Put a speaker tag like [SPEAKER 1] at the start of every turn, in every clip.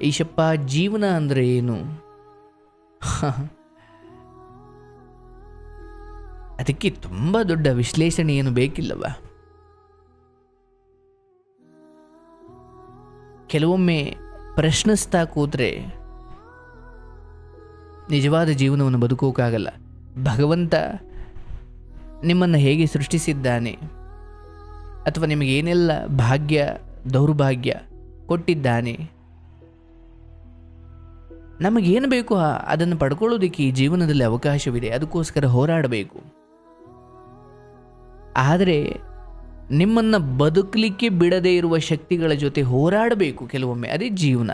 [SPEAKER 1] ಈಶಪ್ಪ, ಜೀವನ ಅಂದರೆ ಏನು? ಅದಕ್ಕೆ ತುಂಬ ದೊಡ್ಡ ವಿಶ್ಲೇಷಣೆ ಏನು ಬೇಕಿಲ್ಲವ? ಕೆಲವೊಮ್ಮೆ ಪ್ರಶ್ನಿಸ್ತಾ ಕೂತ್ರೆ ನಿಜವಾದ ಜೀವನವನ್ನು ಬದುಕೋಕ್ಕಾಗಲ್ಲ ಭಗವಂತ ನಿಮ್ಮನ್ನು ಹೇಗೆ ಸೃಷ್ಟಿಸಿದ್ದಾನೆ? ಅಥವಾ ನಿಮಗೇನೆಲ್ಲ ಭಾಗ್ಯ, ದೌರ್ಭಾಗ್ಯ ಕೊಟ್ಟಿದ್ದಾನೆ? ನಮಗೇನು ಬೇಕು? ಅದನ್ನು ಪಡ್ಕೊಳ್ಳೋದಕ್ಕೆ ಈ ಜೀವನದಲ್ಲಿ ಅವಕಾಶವಿದೆ. ಅದಕ್ಕೋಸ್ಕರ ಹೋರಾಡಬೇಕು. ಆದರೆ ನಿಮ್ಮನ್ನು ಬದುಕಲಿಕ್ಕೆ ಬಿಡದೇ ಇರುವ ಶಕ್ತಿಗಳ ಜೊತೆ ಹೋರಾಡಬೇಕು ಕೆಲವೊಮ್ಮೆ. ಅದೇ ಜೀವನ.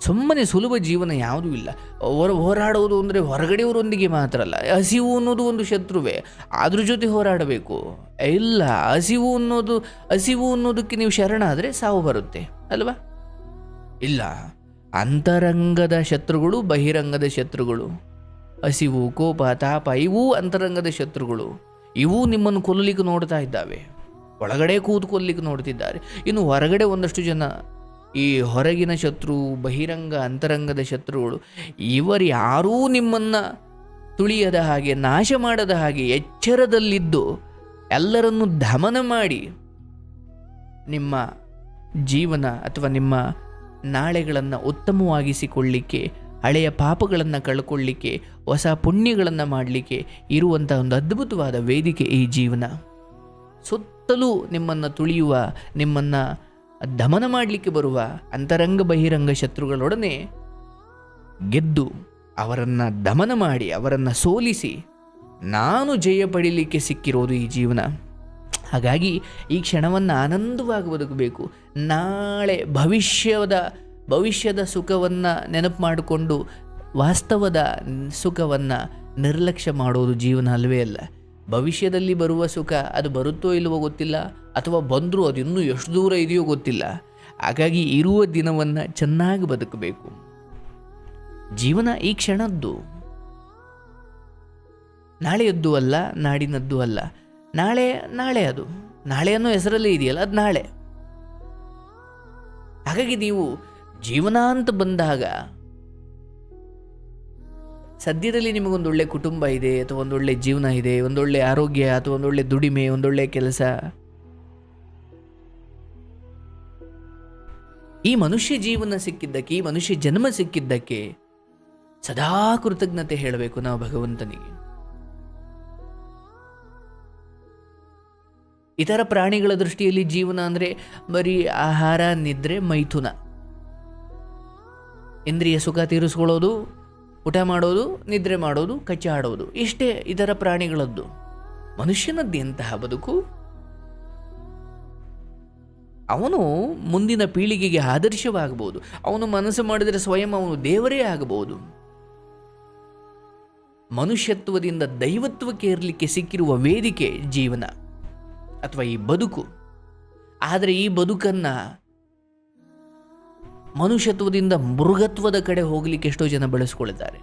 [SPEAKER 1] ಸುಮ್ಮನೆ ಸುಲಭ ಜೀವನ ಯಾವುದೂ ಇಲ್ಲ. ಹೊರ, ಹೋರಾಡೋದು ಅಂದರೆ ಹೊರಗಡೆಯವರೊಂದಿಗೆ ಮಾತ್ರ ಅಲ್ಲ. ಹಸಿವು ಅನ್ನೋದು ಒಂದು ಶತ್ರುವೇ. ಅದ್ರ ಜೊತೆ ಹೋರಾಡಬೇಕು. ಇಲ್ಲ, ಹಸಿವು ಅನ್ನೋದು, ಹಸಿವು ಅನ್ನೋದಕ್ಕೆ ನೀವು ಶರಣ ಆದರೆ ಸಾವು ಬರುತ್ತೆ. ಅಲ್ವಾ? ಇಲ್ಲ. ಅಂತರಂಗದ ಶತ್ರುಗಳು, ಬಹಿರಂಗದ ಶತ್ರುಗಳು. ಹಸಿವು, ಕೋಪ, ತಾಪ, ಇವೂ ಅಂತರಂಗದ ಶತ್ರುಗಳು. ಇವು ನಿಮ್ಮನ್ನು ಕೊಲ್ಲಲಿಕ್ಕೆ ನೋಡ್ತಾ ಇದ್ದಾವೆ. ಒಳಗಡೆ ಕೂತು ಕೊಲ್ಲಲಿಕ್ಕೆ ನೋಡ್ತಿದ್ದಾರೆ. ಇನ್ನು ಹೊರಗಡೆ ಒಂದಷ್ಟು ಜನ ಈ ಹೊರಗಿನ ಶತ್ರು, ಬಹಿರಂಗ, ಅಂತರಂಗದ ಶತ್ರುಗಳು, ಇವರು ಯಾರೂ ನಿಮ್ಮನ್ನು ತುಳಿಯದ ಹಾಗೆ, ನಾಶ ಮಾಡದ ಹಾಗೆ, ಎಚ್ಚರದಲ್ಲಿದ್ದು ಎಲ್ಲರನ್ನು ದಮನ ಮಾಡಿ ನಿಮ್ಮ ಜೀವನ ಅಥವಾ ನಿಮ್ಮ ನಾಳೆಗಳನ್ನು ಉತ್ತಮವಾಗಿಸಿಕೊಳ್ಳಿಕ್ಕೆ, ಹಳೆಯ ಪಾಪಗಳನ್ನು ಕಳ್ಕೊಳ್ಳಿಕ್ಕೆ, ಹೊಸ ಪುಣ್ಯಗಳನ್ನು ಮಾಡಲಿಕ್ಕೆ ಇರುವಂಥ ಒಂದು ಅದ್ಭುತವಾದ ವೇದಿಕೆ ಈ ಜೀವನ. ಸುತ್ತಲೂ ನಿಮ್ಮನ್ನು ತುಳಿಯುವ, ನಿಮ್ಮನ್ನು ದಮನ ಮಾಡಲಿಕ್ಕೆ ಬರುವ ಅಂತರಂಗ ಬಹಿರಂಗ ಶತ್ರುಗಳೊಡನೆ ಗೆದ್ದು ಅವರನ್ನು ದಮನ ಮಾಡಿ, ಅವರನ್ನು ಸೋಲಿಸಿ ನಾನು ಜಯ ಪಡೀಲಿಕ್ಕೆ ಸಿಕ್ಕಿರೋದು ಈ ಜೀವನ. ಹಾಗಾಗಿ ಈ ಕ್ಷಣವನ್ನು ಆನಂದವಾಗಿ ಬದುಕಬೇಕು. ನಾಳೆ ಭವಿಷ್ಯದ ಭವಿಷ್ಯದ ಸುಖವನ್ನು ನೆನಪು ಮಾಡಿಕೊಂಡು ವಾಸ್ತವದ ಸುಖವನ್ನು ನಿರ್ಲಕ್ಷ್ಯ ಮಾಡೋದು ಜೀವನ ಅಲ್ಲವೇ ಅಲ್ಲ. ಭವಿಷ್ಯದಲ್ಲಿ ಬರುವ ಸುಖ ಅದು ಬರುತ್ತೋ ಇಲ್ಲವೋ ಗೊತ್ತಿಲ್ಲ, ಅಥವಾ ಬಂದರೂ ಅದು ಇನ್ನೂ ಎಷ್ಟು ದೂರ ಇದೆಯೋ ಗೊತ್ತಿಲ್ಲ. ಹಾಗಾಗಿ ಇರುವ ದಿನವನ್ನು ಚೆನ್ನಾಗಿ ಬದುಕಬೇಕು. ಜೀವನ ಈ ಕ್ಷಣದ್ದು. ನಾಳೆಯದ್ದು ಅಲ್ಲ, ನಾಡಿನದ್ದು ಅಲ್ಲ. ನಾಳೆ ನಾಳೆ ಅದು. ನಾಳೆ ಅನ್ನೋ ಹೆಸರಲ್ಲೇ ಇದೆಯಲ್ಲ, ಅದು ನಾಳೆ. ಹಾಗಾಗಿ ನೀವು ಜೀವನ ಅಂತ ಬಂದಾಗ ಸದ್ಯದಲ್ಲಿ ನಿಮಗೊಂದೊಳ್ಳೆ ಕುಟುಂಬ ಇದೆ, ಅಥವಾ ಒಂದೊಳ್ಳೆ ಜೀವನ ಇದೆ ಒಂದೊಳ್ಳೆ ಆರೋಗ್ಯ, ಅಥವಾ ಒಂದೊಳ್ಳೆ ದುಡಿಮೆ ಒಂದೊಳ್ಳೆ ಕೆಲಸ. ಈ ಮನುಷ್ಯ ಜೀವನ ಸಿಕ್ಕಿದ್ದಕ್ಕೆ, ಈ ಮನುಷ್ಯ ಜನ್ಮ ಸಿಕ್ಕಿದ್ದಕ್ಕೆ ಸದಾ ಕೃತಜ್ಞತೆ ಹೇಳಬೇಕು ನಾವು ಭಗವಂತನಿಗೆ. ಇತರ ಪ್ರಾಣಿಗಳ ದೃಷ್ಟಿಯಲ್ಲಿ ಜೀವನ ಅಂದರೆ ಬರೀ ಆಹಾರ, ನಿದ್ರೆ, ಮೈಥುನ. ಇಂದ್ರಿಯ ಸುಖ ತೀರಿಸ್ಕೊಳ್ಳೋದು, ಊಟ ಮಾಡೋದು, ನಿದ್ರೆ ಮಾಡೋದು ಕಚ್ಚಾಡೋದು ಇಷ್ಟೇ ಇತರ ಪ್ರಾಣಿಗಳದ್ದು. ಮನುಷ್ಯನದ್ದು ಎಂತಹ ಬದುಕು? ಅವನು ಮುಂದಿನ ಪೀಳಿಗೆಗೆ ಆದರ್ಶವಾಗಬಹುದು. ಅವನು ಮನಸ್ಸು ಮಾಡಿದರೆ ಸ್ವಯಂ ಅವನು ದೇವರೇ ಆಗಬಹುದು. ಮನುಷ್ಯತ್ವದಿಂದ ದೈವತ್ವಕ್ಕೆ ಇರಲಿಕ್ಕೆ ಸಿಕ್ಕಿರುವ ವೇದಿಕೆ ಜೀವನ. ಅಥವಾ ಈ ಬದುಕು. ಆದರೆ ಈ ಬದುಕನ್ನು ಮನುಷ್ಯತ್ವದಿಂದ ಮೃಗತ್ವದ ಕಡೆ ಹೋಗಲಿಕ್ಕೆ ಎಷ್ಟೋ ಜನ ಬೆಳೆಸ್ಕೊಳ್ತಾರೆ.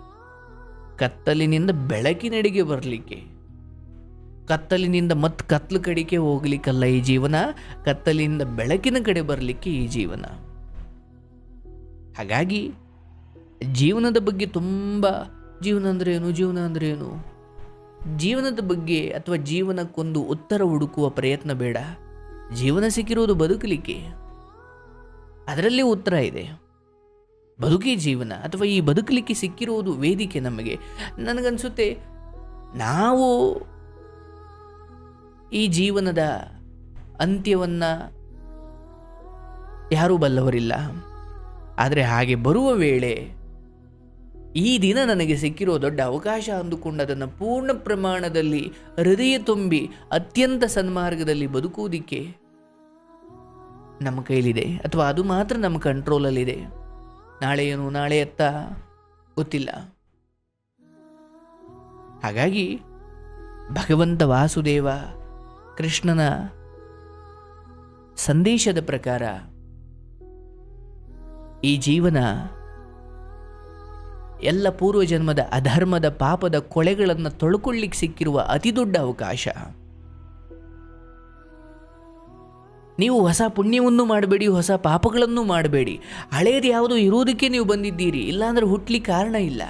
[SPEAKER 1] ಕತ್ತಲಿನಿಂದ ಬೆಳಕಿನೆಡೆಗೆ ಬರಲಿಕ್ಕೆ, ಕತ್ತಲಿನಿಂದ ಮತ್ತೆ ಕತ್ಲು ಕಡೆಗೆ ಹೋಗ್ಲಿಕ್ಕಲ್ಲ ಈ ಜೀವನ, ಕತ್ತಲಿನಿಂದ ಬೆಳಕಿನ ಕಡೆ ಬರಲಿಕ್ಕೆ ಈ ಜೀವನ. ಹಾಗಾಗಿ ಜೀವನದ ಬಗ್ಗೆ ತುಂಬ ಜೀವನ ಅಂದ್ರೇನು ಜೀವನ ಅಂದ್ರೇನು ಜೀವನದ ಬಗ್ಗೆ ಅಥವಾ ಜೀವನಕ್ಕೊಂದು ಉತ್ತರ ಹುಡುಕುವ ಪ್ರಯತ್ನ ಬೇಡ. ಜೀವನ ಸಿಕ್ಕಿರುವುದು ಬದುಕಲಿಕ್ಕೆ. ಅದರಲ್ಲಿ ಉತ್ತರ ಇದೆ. ಬದುಕೇ ಜೀವನ ಅಥವಾ ಈ ಬದುಕಲಿಕ್ಕೆ ಸಿಕ್ಕಿರುವುದು ವೇದಿಕೆ ನಮಗೆ. ನನಗನ್ಸುತ್ತೆ, ನಾವು ಈ ಜೀವನದ ಅಂತ್ಯವನ್ನು ಯಾರೂ ಬಲ್ಲವರಿಲ್ಲ. ಆದರೆ ಹಾಗೆ ಬರುವ ವೇಳೆ ಈ ದಿನ ನನಗೆ ಸಿಕ್ಕಿರೋ ದೊಡ್ಡ ಅವಕಾಶ ಅಂದುಕೊಂಡು ಅದನ್ನು ಪೂರ್ಣ ಪ್ರಮಾಣದಲ್ಲಿ ಹೃದಯ ತುಂಬಿ ಅತ್ಯಂತ ಸನ್ಮಾರ್ಗದಲ್ಲಿ ಬದುಕುವುದಕ್ಕೆ ನಮ್ಮ ಕೈಲಿದೆ, ಅಥವಾ ಅದು ಮಾತ್ರ ನಮ್ಮ ಕಂಟ್ರೋಲಲ್ಲಿದೆ ನಾಳೆ ಏನು, ನಾಳೆ ಎತ್ತ? ಗೊತ್ತಿಲ್ಲ. ಹಾಗಾಗಿ ಭಗವಂತ ವಾಸುದೇವ ಕೃಷ್ಣನ ಸಂದೇಶದ ಪ್ರಕಾರ ಈ ಜೀವನ ಎಲ್ಲ ಪೂರ್ವಜನ್ಮದ ಅಧರ್ಮದ ಪಾಪದ ಕೊಳೆಗಳನ್ನು ತೊಳ್ಕೊಳ್ಳಿಕ್ಕೆ ಸಿಕ್ಕಿರುವ ಅತಿ ದೊಡ್ಡ ಅವಕಾಶ. ನೀವು ಹೊಸ ಪುಣ್ಯವನ್ನು ಮಾಡಬೇಡಿ, ಹೊಸ ಪಾಪಗಳನ್ನು ಮಾಡಬೇಡಿ. ಹಳೆಯದು ಯಾವುದು ಇರುವುದಕ್ಕೆ ನೀವು ಬಂದಿದ್ದೀರಿ, ಇಲ್ಲಾಂದ್ರೆ ಹುಟ್ಟಲಿಕ್ಕೆ ಕಾರಣ ಇಲ್ಲ.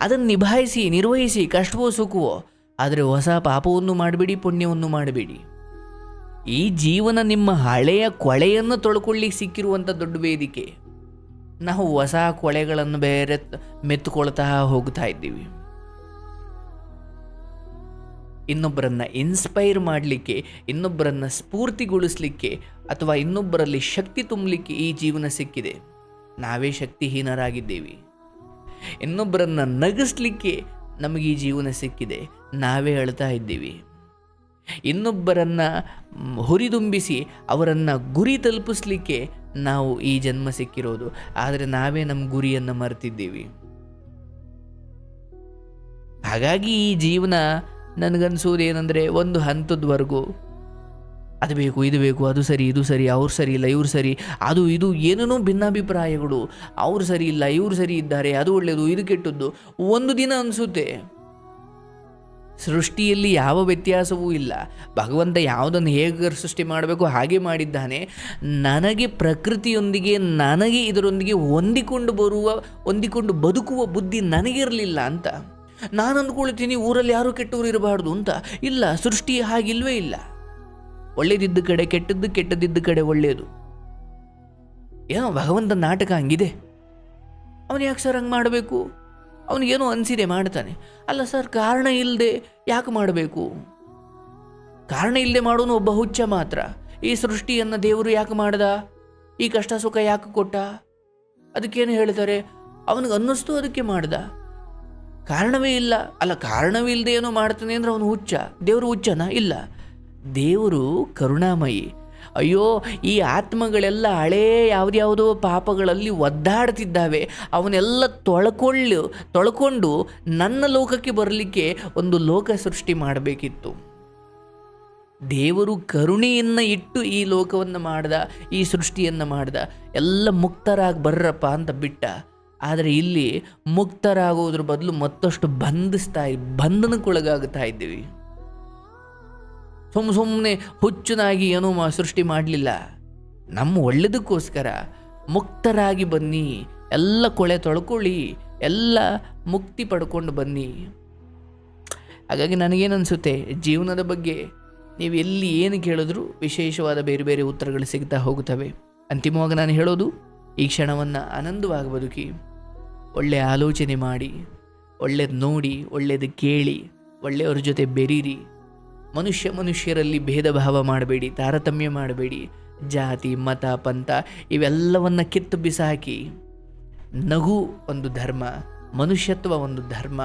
[SPEAKER 1] ಅದನ್ನು ನಿಭಾಯಿಸಿ, ನಿರ್ವಹಿಸಿ, ಕಷ್ಟವೋ ಸುಖವೋ, ಆದರೆ ಹೊಸ ಪಾಪವನ್ನು ಮಾಡಬೇಡಿ, ಪುಣ್ಯವನ್ನು ಮಾಡಬೇಡಿ. ಈ ಜೀವನ ನಿಮ್ಮ ಹಳೆಯ ಕೊಳೆಯನ್ನು ತೊಳ್ಕೊಳ್ಳಿಕ್ಕೆ ಸಿಕ್ಕಿರುವಂಥ ದೊಡ್ಡ ವೇದಿಕೆ. ನಾವು ಹೊಸ ಕೊಳೆಗಳನ್ನು ಬೇರೆ ಮೆತ್ತುಕೊಳ್ತಾ ಹೋಗ್ತಾ ಇದ್ದೀವಿ. ಇನ್ನೊಬ್ಬರನ್ನ ಇನ್ಸ್ಪೈರ್ ಮಾಡಲಿಕ್ಕೆ, ಇನ್ನೊಬ್ಬರನ್ನ ಸ್ಫೂರ್ತಿಗೊಳಿಸಲಿಕ್ಕೆ ಅಥವಾ ಇನ್ನೊಬ್ಬರಲ್ಲಿ ಶಕ್ತಿ ತುಂಬಲಿಕ್ಕೆ ಈ ಜೀವನ ಸಿಕ್ಕಿದೆ. ನಾವೇ ಶಕ್ತಿಹೀನರಾಗಿದ್ದೇವೆ. ಇನ್ನೊಬ್ಬರನ್ನ ನಗಿಸ್ಲಿಕ್ಕೆ ನಮಗೆ ಈ ಜೀವನ ಸಿಕ್ಕಿದೆ. ನಾವೇ ಅಳ್ತಾ ಇದ್ದೀವಿ. ಇನ್ನೊಬ್ಬರನ್ನ ಹುರಿದುಂಬಿಸಿ ಅವರನ್ನು ಗುರಿ ತಲುಪಿಸ್ಲಿಕ್ಕೆ ನಾವು ಈ ಜನ್ಮ ಸಿಕ್ಕಿರೋದು. ಆದರೆ ನಾವೇ ನಮ್ಮ ಗುರಿಯನ್ನು ಮರೆತಿದ್ದೀವಿ. ಹಾಗಾಗಿ ಈ ಜೀವನ ನನಗನ್ಸೋದು ಏನಂದರೆ ಒಂದು ಹಂತದವರೆಗೂ. ಅದು ಬೇಕು, ಇದು ಬೇಕು, ಅದು ಸರಿ, ಇದು ಸರಿ, ಅವ್ರು ಸರಿ ಇಲ್ಲ, ಇವ್ರು ಸರಿ, ಅದು ಇದು ಏನೇನೋ ಭಿನ್ನಾಭಿಪ್ರಾಯಗಳು. ಅವ್ರು ಸರಿ ಇಲ್ಲ, ಇವ್ರು ಸರಿ ಇದ್ದಾರೆ, ಅದು ಒಳ್ಳೆಯದು ಇದು ಕೆಟ್ಟದ್ದು. ಒಂದು ದಿನ ಅನಿಸುತ್ತೆ. ಸೃಷ್ಟಿಯಲ್ಲಿ ಯಾವ ವ್ಯತ್ಯಾಸವೂ ಇಲ್ಲ. ಭಗವಂತ ಯಾವುದನ್ನು ಹೇಗೆ ಸೃಷ್ಟಿ ಮಾಡಬೇಕು, ಹಾಗೆ ಮಾಡಿದ್ದಾನೆ. ನನಗೆ ಪ್ರಕೃತಿಯೊಂದಿಗೆ, ನನಗೆ ಇದರೊಂದಿಗೆ ಹೊಂದಿಕೊಂಡು ಬರುವ, ಹೊಂದಿಕೊಂಡು ಬದುಕುವ ಬುದ್ಧಿ ನನಗಿರಲಿಲ್ಲ ಅಂತ. ನಾನು ಅಂದ್ಕೊಳ್ತೀನಿ, ಊರಲ್ಲಿ ಯಾರೂ ಕೆಟ್ಟವರು ಇರಬಾರ್ದು ಅಂತ. ಇಲ್ಲ ಸೃಷ್ಟಿ ಹಾಗಿಲ್ವೇ ಇಲ್ಲ. ಒಳ್ಳೇದಿದ್ದ ಕಡೆ ಕೆಟ್ಟದ್ದು ಕೆಟ್ಟದಿದ್ದ ಕಡೆ ಒಳ್ಳೆಯದು ಏನೋ ಭಗವಂತ ನಾಟಕ ಹಂಗಿದೆ. ಅವನು ಯಾಕೆ ಸರ್ ಹಂಗೆ ಮಾಡಬೇಕು? ಅವನಿಗೇನೋ ಅನಿಸಿದೆ ಮಾಡ್ತಾನೆ. ಅಲ್ಲ ಸರ್, ಕಾರಣ ಇಲ್ಲದೆ ಯಾಕೆ ಮಾಡಬೇಕು? ಕಾರಣ ಇಲ್ಲದೆ ಮಾಡೋನು ಒಬ್ಬ ಹುಚ್ಚ ಮಾತ್ರ. ಈ ಸೃಷ್ಟಿಯನ್ನು ದೇವರು ಯಾಕೆ ಮಾಡ್ದ? ಈ ಕಷ್ಟ ಸುಖ ಯಾಕೆ ಕೊಟ್ಟ? ಅದಕ್ಕೇನು ಹೇಳ್ತಾರೆ, ಅವನಿಗೆ ಅನ್ನಿಸ್ತು ಅದಕ್ಕೆ ಮಾಡ್ದ. ಕಾರಣವೇ ಇಲ್ಲ. ಅಲ್ಲ, ಕಾರಣವೇ ಇಲ್ಲದೆ ಏನೋ ಮಾಡ್ತಾನೆ ಅಂದರೆ ಅವನು ಹುಚ್ಚ. ದೇವರು ಹುಚ್ಚನ? ಇಲ್ಲ. ದೇವರು ಕರುಣಾಮಯಿ. ಅಯ್ಯೋ, ಈ ಆತ್ಮಗಳೆಲ್ಲ ಹಳೇ ಯಾವುದ್ಯಾವುದೋ ಪಾಪಗಳಲ್ಲಿ ಒದ್ದಾಡ್ತಿದ್ದಾವೆ. ಅವನ್ನೆಲ್ಲ ತೊಳ್ಕೊಳ್ಳು, ತೊಳ್ಕೊಂಡು ನನ್ನ ಲೋಕಕ್ಕೆ ಬರಲಿಕ್ಕೆ ಒಂದು ಲೋಕ ಸೃಷ್ಟಿ ಮಾಡಬೇಕಿತ್ತು. ದೇವರು ಕರುಣೆಯನ್ನು ಇಟ್ಟು ಈ ಲೋಕವನ್ನು ಮಾಡ್ದ, ಈ ಸೃಷ್ಟಿಯನ್ನು ಮಾಡ್ದ. ಎಲ್ಲ ಮುಕ್ತರಾಗಿ ಬರ್ರಪ್ಪ ಅಂತ ಬಿಟ್ಟ. ಆದರೆ ಇಲ್ಲಿ ಮುಕ್ತರಾಗೋದ್ರ ಬದಲು ಮತ್ತಷ್ಟು ಬಂಧಿಸ್ತಾ ಬಂಧನಕ್ಕೊಳಗಾಗ್ತಾ ಇದ್ದೀವಿ. ಸುಮ್ಮ ಸುಮ್ಮನೆ ಹುಚ್ಚನಾಗಿ ಏನೂ ಮಾ ಸೃಷ್ಟಿ ಮಾಡಲಿಲ್ಲ. ನಮ್ಮ ಒಳ್ಳೆಯದಕ್ಕೋಸ್ಕರ ಮುಕ್ತರಾಗಿ ಬನ್ನಿ, ಎಲ್ಲ ಕೊಳೆ ತೊಳ್ಕೊಳ್ಳಿ, ಎಲ್ಲ ಮುಕ್ತಿ ಪಡ್ಕೊಂಡು ಬನ್ನಿ. ಹಾಗಾಗಿ ನನಗೇನನ್ಸುತ್ತೆ ಜೀವನದ ಬಗ್ಗೆ ನೀವು ಎಲ್ಲಿ ಏನು ಕೇಳಿದ್ರು ವಿಶೇಷವಾದ ಬೇರೆ ಬೇರೆ ಉತ್ತರಗಳು ಸಿಗ್ತಾ ಹೋಗುತ್ತವೆ. ಅಂತಿಮವಾಗಿ ನಾನು ಹೇಳೋದು, ಈ ಕ್ಷಣವನ್ನು ಆನಂದವಾಗಿ ಬದುಕಿ ಒಳ್ಳೆಯ ಆಲೋಚನೆ ಮಾಡಿ, ಒಳ್ಳೇದು ನೋಡಿ, ಒಳ್ಳೇದು ಕೇಳಿ, ಒಳ್ಳೆಯವ್ರ ಜೊತೆ ಬೆರೀರಿ. ಮನುಷ್ಯ ಮನುಷ್ಯರಲ್ಲಿ ಭೇದ ಭಾವ ಮಾಡಬೇಡಿ, ತಾರತಮ್ಯ ಮಾಡಬೇಡಿ, ಜಾತಿ, ಮತ, ಪಂಥ ಇವೆಲ್ಲವನ್ನು ಕಿತ್ತು ಬಿಸಾಕಿ. ನಗು ಒಂದು ಧರ್ಮ, ಮನುಷ್ಯತ್ವ ಒಂದು ಧರ್ಮ,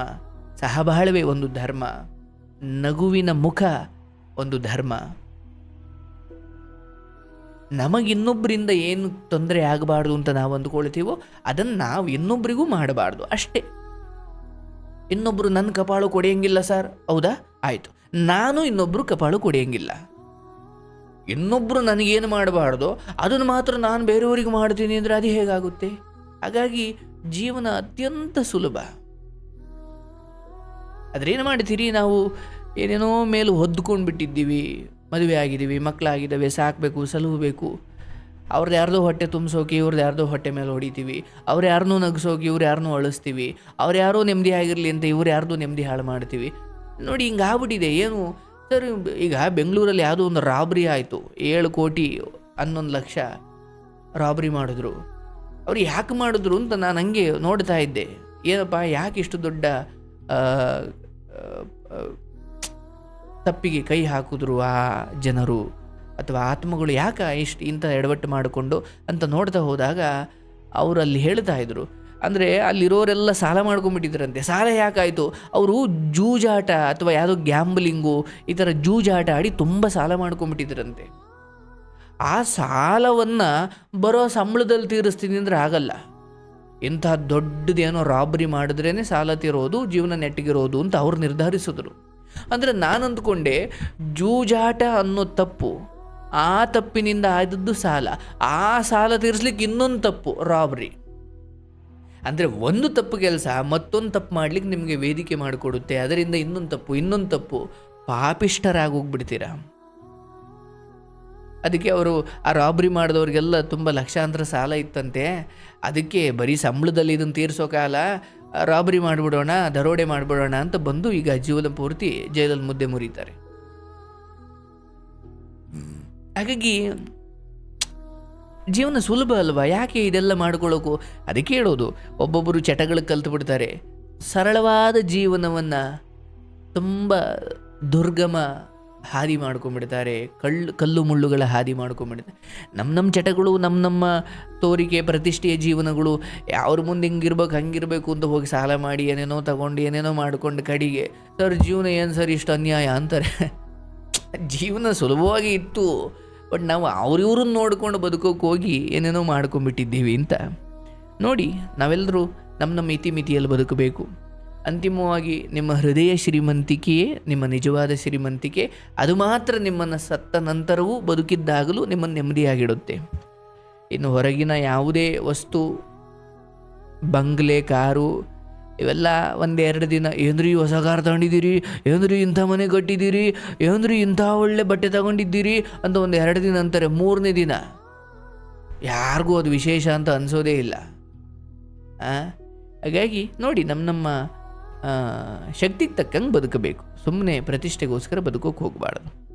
[SPEAKER 1] ಸಹಬಾಳ್ವೆ ಒಂದು ಧರ್ಮ, ನಗುವಿನ ಮುಖ ಒಂದು ಧರ್ಮ. ನಮಗಿನ್ನೊಬ್ಬರಿಂದ ಏನು ತೊಂದರೆ ಆಗಬಾರ್ದು ಅಂತ ನಾವು ಅಂದ್ಕೊಳ್ತೀವೋ ಅದನ್ನು ನಾವು ಇನ್ನೊಬ್ಬರಿಗೂ ಮಾಡಬಾರ್ದು ಅಷ್ಟೇ. ಇನ್ನೊಬ್ಬರು ನನ್ನ ಕಪಾಳು ಕೊಡೆಯಂಗಿಲ್ಲ ಸರ್, ಹೌದಾ? ಆಯಿತು. ನಾನು ಇನ್ನೊಬ್ಬರು ಕಪಾಳು ಕುಡಿಯಂಗಿಲ್ಲ. ಇನ್ನೊಬ್ಬರು ನನಗೇನು ಮಾಡಬಾರ್ದು ಅದನ್ನು ಮಾತ್ರ ನಾನು ಬೇರೆಯವರಿಗೆ ಮಾಡ್ತೀನಿ ಅಂದರೆ ಅದು ಹೇಗಾಗುತ್ತೆ? ಹಾಗಾಗಿ ಜೀವನ ಅತ್ಯಂತ ಸುಲಭ. ಅದ್ರೇನು ಮಾಡ್ತೀರಿ? ನಾವು ಏನೇನೋ ಮೇಲೆ ಹೊದ್ಕೊಂಡು ಬಿಟ್ಟಿದ್ದೀವಿ ಮದುವೆ ಆಗಿದ್ದೀವಿ, ಮಕ್ಕಳಾಗಿದ್ದಾವೆ, ಸಾಕಬೇಕು ಸಲುಹಬೇಕು ಅವ್ರದ್ದು ಯಾರ್ದೋ ಹೊಟ್ಟೆ ತುಂಬಿಸೋಕೆ ಇವ್ರದ್ದು ಯಾರ್ದೋ ಹೊಟ್ಟೆ ಮೇಲೆ ಹೊಡಿತೀವಿ. ಅವ್ರು ಯಾರನ್ನೂ ನಗಿಸೋಕೆ ಇವ್ರು ಯಾರನ್ನೂ ಅಳಿಸ್ತೀವಿ. ಅವ್ರು ಯಾರೋ ನೆಮ್ಮದಿ ಆಗಿರಲಿ ಅಂತ ಇವ್ರು ಯಾರ್ದೋ ನೆಮ್ಮದಿ ಹಾಳು ಮಾಡ್ತೀವಿ. ನೋಡಿ ಹಿಂಗೆ ಆಗ್ಬಿಟ್ಟಿದೆ, ಏನು? ಸರ್, ಈಗ ಬೆಂಗಳೂರಲ್ಲಿ ಯಾವುದೋ ಒಂದು ರಾಬ್ರಿ ಆಯಿತು, ಏಳು ಕೋಟಿ ಹನ್ನೊಂದು ಲಕ್ಷ ರಾಬ್ರಿ ಮಾಡಿದ್ರು. ಅವ್ರು ಯಾಕೆ ಮಾಡಿದ್ರು ಅಂತ ನಾನು ಹಂಗೆ ನೋಡ್ತಾ ಇದ್ದೆ. ಏನಪ್ಪ, ಯಾಕೆ ಇಷ್ಟು ದೊಡ್ಡ ತಪ್ಪಿಗೆ ಕೈ ಹಾಕಿದ್ರು ಆ ಜನರು? ಅಥವಾ ಆತ್ಮಗಳು ಯಾಕೆ ಇಷ್ಟು ಇಂಥ ಎಡವಟ್ಟು ಮಾಡಿಕೊಂಡು ಅಂತ ನೋಡ್ತಾ ಹೋದಾಗ ಅವರಲ್ಲಿ ಹೇಳ್ತಾ ಇದ್ರು ಅಂದರೆ ಅಲ್ಲಿರೋರೆಲ್ಲ ಸಾಲ ಮಾಡ್ಕೊಂಡ್ಬಿಟ್ಟಿದ್ರಂತೆ. ಸಾಲ ಯಾಕಾಯಿತು? ಅವರು ಜೂಜಾಟ ಅಥವಾ ಯಾವುದೋ ಗ್ಯಾಂಬ್ಲಿಂಗು ಈ ಥರ ಜೂಜಾಟ ಆಡಿ ತುಂಬ ಸಾಲ ಮಾಡ್ಕೊಂಡ್ಬಿಟ್ಟಿದ್ರಂತೆ. ಆ ಸಾಲವನ್ನು ಬರೋ ಸಂಬಳದಲ್ಲಿ ತೀರಿಸ್ತೀನಿ ಅಂದರೆ ಆಗಲ್ಲ. ಇಂತಹ ದೊಡ್ಡದೇನೋ ರಾಬರಿ ಮಾಡಿದ್ರೇ ಸಾಲ ತೀರೋದು, ಜೀವನ ನೆಟ್ಟಿಗಿರೋದು ಅಂತ ಅವ್ರು ನಿರ್ಧರಿಸಿದ್ರು. ಅಂದರೆ ನಾನು ಅಂದ್ಕೊಂಡೆ, ಜೂಜಾಟ ಅನ್ನೋ ತಪ್ಪು, ಆ ತಪ್ಪಿನಿಂದ ಆದದ್ದು ಸಾಲ. ಆ ಸಾಲ ತೀರಿಸ್ಲಿಕ್ಕೆ ಇನ್ನೊಂದು ತಪ್ಪು, ರಾಬರಿ. ಅಂದರೆ ಒಂದು ತಪ್ಪು ಕೆಲಸ ಮತ್ತೊಂದು ತಪ್ಪು ಮಾಡ್ಲಿಕ್ಕೆ ನಿಮಗೆ ವೇದಿಕೆ ಮಾಡಿಕೊಡುತ್ತೆ, ಅದರಿಂದ ಇನ್ನೊಂದು ತಪ್ಪು ಇನ್ನೊಂದು ತಪ್ಪು ಪಾಪಿಷ್ಟರಾಗಿ ಹೋಗ್ಬಿಡ್ತೀರಾ ಅದಕ್ಕೆ ಅವರು ಆ ರಾಬ್ರಿ ಮಾಡಿದವ್ರಿಗೆಲ್ಲ ತುಂಬ ಲಕ್ಷಾಂತರ ಸಾಲ ಇತ್ತಂತೆ. ಅದಕ್ಕೆ ಬರೀ ಸಂಬಳದಲ್ಲಿ ಇದನ್ನು ತೀರಿಸೋ ಕಾಲ ರಾಬರಿ ಮಾಡಿಬಿಡೋಣ, ದರೋಡೆ ಮಾಡಿಬಿಡೋಣ ಅಂತ ಬಂದು ಈಗ ಜೀವನ ಪೂರ್ತಿ ಜೈಲಲ್ಲಿ ಮುದ್ದೆ ಮುರಿತಾರೆ. ಹಾಗಾಗಿ ಜೀವನ ಸುಲಭ ಅಲ್ವಾ? ಯಾಕೆ ಇದೆಲ್ಲ ಮಾಡ್ಕೊಳ್ಳೋಕು? ಅದಕ್ಕೆ ಹೇಳೋದು, ಒಬ್ಬೊಬ್ಬರು ಚಟಗಳು ಕಲ್ತು ಬಿಡ್ತಾರೆ ಸರಳವಾದ ಜೀವನವನ್ನು ತುಂಬ ದುರ್ಗಮ ಹಾದಿ ಮಾಡ್ಕೊಂಡ್ಬಿಡ್ತಾರೆ. ಕಳ್ಳು, ಕಲ್ಲು ಮುಳ್ಳುಗಳ ಹಾದಿ ಮಾಡ್ಕೊಂಡ್ಬಿಡ್ತಾರೆ. ನಮ್ಮ ನಮ್ಮ ಚಟಗಳು ನಮ್ಮ ನಮ್ಮ ತೋರಿಕೆ, ಪ್ರತಿಷ್ಠೆಯ ಜೀವನಗಳು, ಯಾವ್ರ ಮುಂದೆ ಹಿಂಗಿರ್ಬೇಕು, ಹಂಗಿರಬೇಕು ಅಂತ ಹೋಗಿ ಸಾಲ ಮಾಡಿ, ಏನೇನೋ ತಗೊಂಡು, ಏನೇನೋ ಮಾಡ್ಕೊಂಡು ಕಡಿಗೆ. ಸರ್, ಜೀವನ ಏನು ಸರ್ ಇಷ್ಟು ಅನ್ಯಾಯ ಅಂತಾರೆ? ಜೀವನ ಸುಲಭವಾಗಿ ಇತ್ತು. ಬಟ್ ನಾವು ಅವ್ರಿವ್ರನ್ನ ನೋಡ್ಕೊಂಡು ಬದುಕೋಕೆ ಹೋಗಿ ಏನೇನೋ ಮಾಡ್ಕೊಂಡ್ಬಿಟ್ಟಿದ್ದೀವಿ ಅಂತ. ನೋಡಿ ನಾವೆಲ್ಲರೂ ನಮ್ಮ ನಮ್ಮ ಇತಿಮಿತಿಯಲ್ಲಿ ಬದುಕಬೇಕು. ಅಂತಿಮವಾಗಿ ನಿಮ್ಮ ಹೃದಯ ಶ್ರೀಮಂತಿಕೆಯೇ, ನಿಮ್ಮ ನಿಜವಾದ ಶ್ರೀಮಂತಿಕೆ, ಅದು ಮಾತ್ರ ನಿಮ್ಮನ್ನು ಸತ್ತ ನಂತರವೂ ಬದುಕಿದ್ದಾಗಲೂ ನಿಮ್ಮನ್ನು ನೆಮ್ಮದಿಯಾಗಿಡುತ್ತೆ. ಇನ್ನು ಹೊರಗಿನ ಯಾವುದೇ ವಸ್ತು, ಬಂಗ್ಲೆ, ಕಾರು ಇವೆಲ್ಲ ಒಂದೆರಡು ದಿನ, ಏನ್ರಿ ಹೊಸ ಕಾರ್ ತಗೊಂಡಿದ್ದೀರಿ? ಏನ್ರಿ ಇಂಥ ಮನೆ ಕಟ್ಟಿದ್ದೀರಿ? ಏನ್ರಿ ಇಂಥ ಒಳ್ಳೆ ಬಟ್ಟೆ ತಗೊಂಡಿದ್ದೀರಿ? ಅಂತ ಒಂದು ಎರಡು ದಿನ ಅಂತಾರೆ, ಮೂರನೇ ದಿನ. ಯಾರಿಗೂ ಅದು ವಿಶೇಷ ಅಂತ ಅನಿಸೋದೇ ಇಲ್ಲ? ಹಾಗಾಗಿ ನೋಡಿ, ನಮ್ಮ ನಮ್ಮ ಶಕ್ತಿಗೆ ತಕ್ಕಂಗೆ ಬದುಕಬೇಕು. ಸುಮ್ಮನೆ ಪ್ರತಿಷ್ಠೆಗೋಸ್ಕರ ಬದುಕೋಕೆ ಹೋಗಬಾರ್ದು.